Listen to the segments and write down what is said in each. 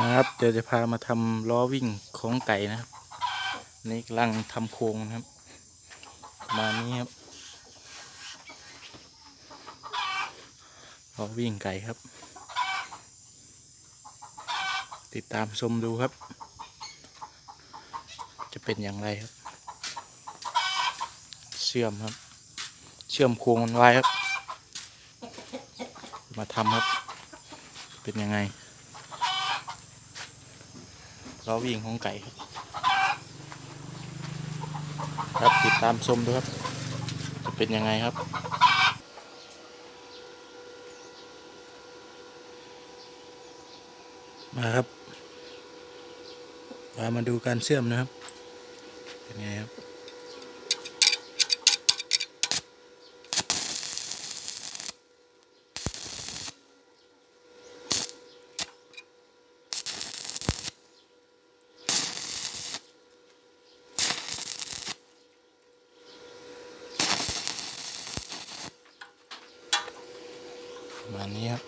นะครับเดี๋ยวจะพามาทำล้อวิ่งของไก่นะครับนี่กำลังทำโครงนะครับมานี้ครับล้อวิ่งไก่ครับ ติดตามชมดูครับ จะเป็นอย่างไรครับ เชื่อมครับ เชื่อมโครงมันไว้ครับ มาทำครับ เป็นยังไง ล้อวิ่งของไก่ครับครับติดตามชมดูครับ จะเป็นยังไงครับ มาครับมามาดูการเชื่อมนะครับ เป็นไงครับ มาณนี้ครับ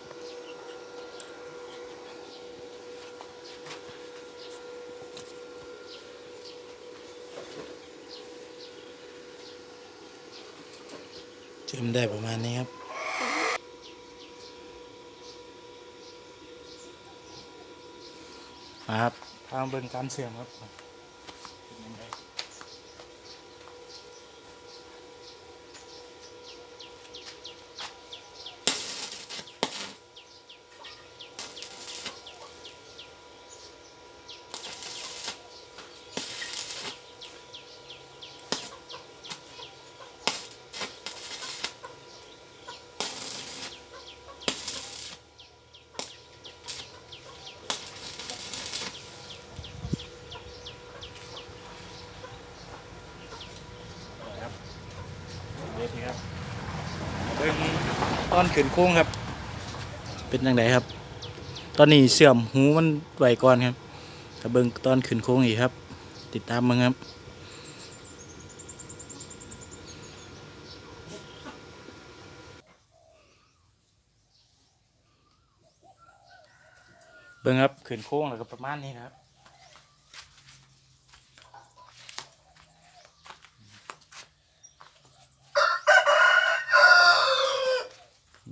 เชื่อมได้ประมาณนี้ครับมาครับทางเบิ่งการเชื่อมครับเป็นยังไงครับเวทีครับเบิ่งต อนขึ้นโค้งครับ เป็นยังไงครับ ตอนนี้เสื่อมหูมันไหวก่อนครับถ้าเบิงตอนขึ้นโค้งอีกครับ ติดตามมึงครับเบิ่งครับขึ้นโค้งแล้วก็ประมาณนี้นะครับ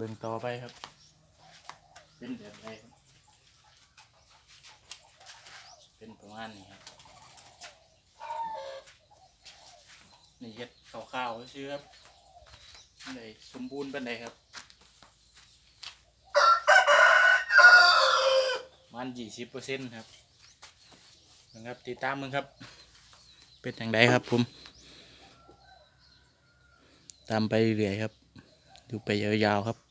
บิ่งต่อไปครับ เป็นแบบไรครับ เป็นประมาณนี้ครับนี่เฮ็ดข้าวๆซื้อครับอันสมบูรณ์เป็นใดครับ มันยี่สิบเปอร์เซ็นต์ครับนะครับติดตามมึงครับ เป็นอย่างไรครับผม ตามไปเรื่อยครับ ดูไปยาวๆครับ